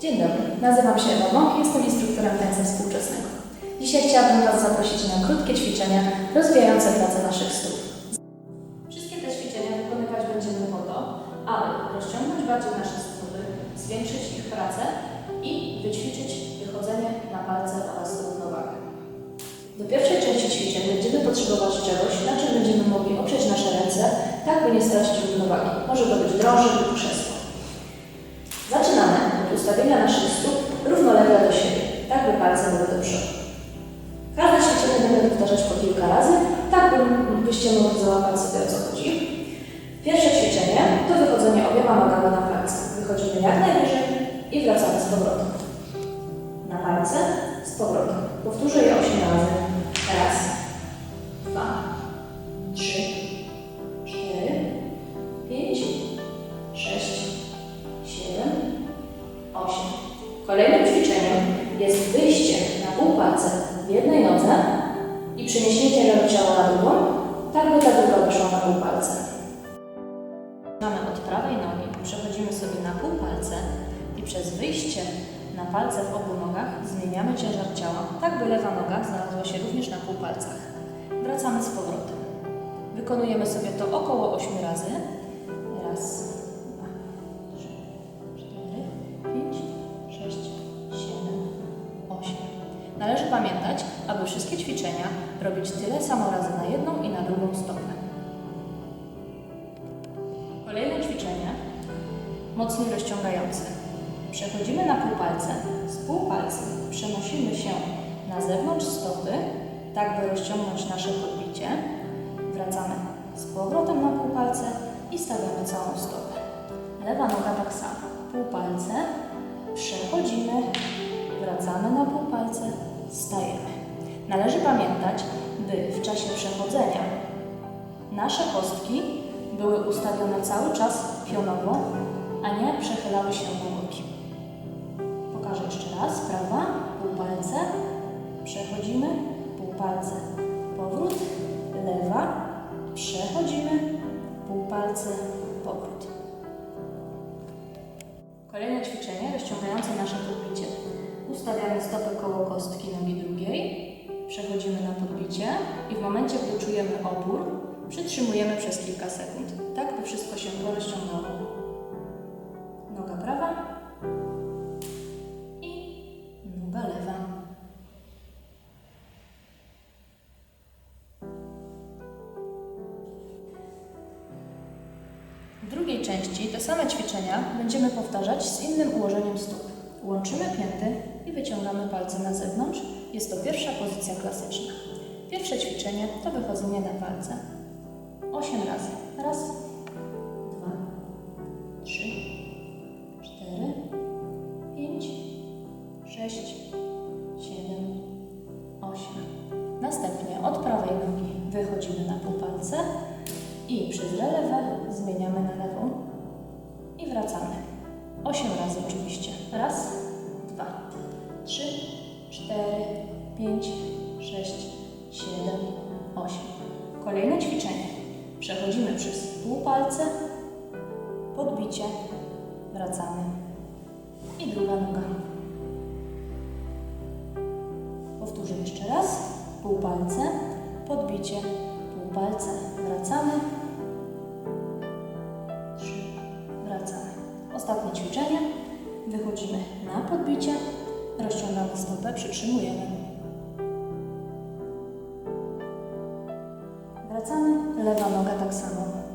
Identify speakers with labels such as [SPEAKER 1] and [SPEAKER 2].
[SPEAKER 1] Nazywam się Ewa Mąk i jestem instruktorem tańca współczesnego. Dzisiaj chciałabym Was zaprosić na krótkie ćwiczenia rozwijające pracę naszych stóp. Wszystkie te ćwiczenia wykonywać będziemy po to, aby rozciągnąć bardziej nasze stopy, zwiększyć ich pracę i wyćwiczyć wychodzenie na palce oraz równowagę. Do pierwszej części ćwiczeń będziemy potrzebować czegoś, na czym będziemy mogli oprzeć nasze ręce, tak by nie stracić równowagi. Może to być drążek lub krzesło. Ustawienia naszych stóp równolegle do siebie, tak by palce były do przodu. Każde ćwiczenie będę powtarzać po kilka razy, tak by, byście mogli załapać sobie o co chodzi. Pierwsze ćwiczenie to wychodzenie obiema nogami na palce. Wychodzimy jak najwyżej i wracamy z powrotem. Na palce, z powrotem. Powtórzę je 8 razy. Kolejnym ćwiczeniem jest wyjście na pół palce w jednej nodze i przeniesienie ciała na drugą, tak by ta druga weszła na pół palce. Mamy od prawej nogi, przechodzimy sobie na pół palce i przez wyjście na palce w obu nogach zmieniamy ciężar ciała, tak by lewa noga znalazła się również na pół palcach. Wracamy z powrotem. Wykonujemy sobie to około 8 razy. Raz, Należy pamiętać, aby wszystkie ćwiczenia robić tyle samo razy na jedną i na drugą stopę. Kolejne ćwiczenie mocniej rozciągające. Przechodzimy na półpalce. Z półpalcy przenosimy się na zewnątrz stopy, tak by rozciągnąć nasze podbicie. Wracamy z powrotem na półpalce i stawiamy całą stopę. Lewa noga tak samo. Półpalce, przechodzimy, wracamy na półpalce, stajemy. Należy pamiętać, by w czasie przechodzenia nasze kostki były ustawione cały czas pionowo, a nie przechylały się do boki. Pokażę jeszcze raz. Prawa, półpalce, przechodzimy, półpalce, powrót, lewa, przechodzimy, półpalce, powrót. Kolejne ćwiczenie rozciągające nasze podbicie. Ustawiamy stopę koło kostki nogi momencie, gdy czujemy opór, przytrzymujemy przez kilka sekund, tak by wszystko się porozciągało. Noga prawa i noga lewa. W drugiej części te same ćwiczenia będziemy powtarzać z innym ułożeniem stóp. Łączymy pięty i wyciągamy palce na zewnątrz. Jest to pierwsza pozycja klasyczna. Pierwsze ćwiczenie to wychodzenie na palce. 8 razy. Raz, dwa, trzy, cztery, pięć, sześć, siedem, osiem. Następnie od prawej nogi wychodzimy na półpalce i przez relewę zmieniamy na lewą i wracamy. 8 razy oczywiście. Raz, dwa, trzy, cztery, pięć, sześć, Przechodzimy przez półpalce, podbicie, wracamy i druga noga. Powtórzę jeszcze raz. Półpalce, podbicie, półpalce, wracamy. Trzy, wracamy. Ostatnie ćwiczenie. Wychodzimy na podbicie, rozciągamy stopę, przytrzymujemy. Lewa noga tak samo.